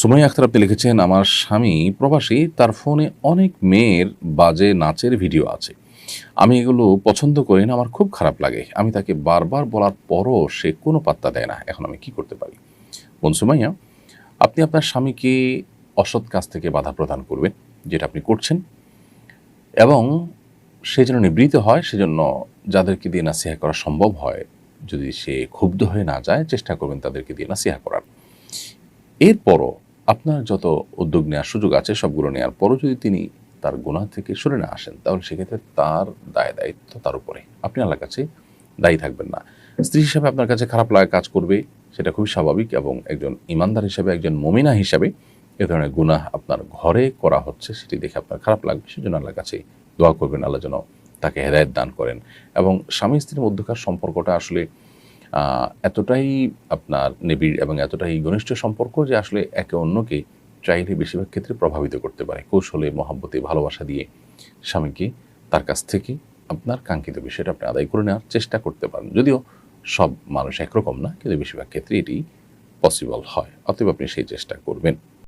সুমাই আখতার আপনি লিখেছেন, আমার স্বামী প্রবাসী, তার ফোনে অনেক মেয়ের বাজে নাচের ভিডিও আছে। আমি এগুলো পছন্দ করি না, আমার খুব খারাপ লাগে। আমি তাকে বারবার বলার পরও সে কোনো পাত্তা দেয় না। এখন আমি কি করতে পারি? বোন সুমাইয়া, আপনি আপনার স্বামীকে অসৎ কাজ থেকে বাধা প্রদান করবেন, যেটা আপনি করছেন, এবং সে যেন নিবৃত হয়, সেজন্য যাদেরকে দিয়ে নাসিহা করা সম্ভব হয়, যদি সে ক্ষুব্ধ হয়ে না যায়, চেষ্টা করবেন তাদেরকে দিয়ে নাসিহা করার। এরপরও আপনার যত উদ্যোগ নেওয়ার সুযোগ আছে, সবগুলো নেওয়ার পরও যদি তিনি তার গুণা থেকে সরে না আসেন, তাহলে সেক্ষেত্রে তার দায় দায়িত্ব তার উপরে। আপনি আল্লাহর কাছে দায়ী থাকবেন না। স্ত্রী হিসাবে আপনার কাছে খারাপ লাগা কাজ করবে, সেটা খুবই স্বাভাবিক এবং একজন ইমানদার হিসাবে, একজন মমিনা হিসাবে এ ধরনের গুনাহ আপনার ঘরে করা হচ্ছে, সেটি দেখে আপনার খারাপ লাগবে, সেজন্য আল্লাহর কাছে দোয়া করবেন, আল্লাহ যেন তাকে হেদায়ত দান করেন। এবং স্বামী স্ত্রীর মধ্যকার সম্পর্কটা আসলে এতটাই আপনার নিবিড় এবং এতটাই ঘনিষ্ঠ সম্পর্ক যে আসলে একে অন্যকে চাইলে বেশিরভাগ ক্ষেত্রে প্রভাবিত করতে পারে। কৌশলে, মহাব্বতে, ভালোবাসা দিয়ে স্বামীকে তার কাছ থেকে আপনার কাঙ্ক্ষিত বিষয়টা আপনি আদায় করে নেওয়ার চেষ্টা করতে পারেন। যদিও সব মানুষ একরকম না, কিন্তু বেশিরভাগ ক্ষেত্রে এটি পসিবল হয়, অতএব আপনি সেই চেষ্টা করবেন।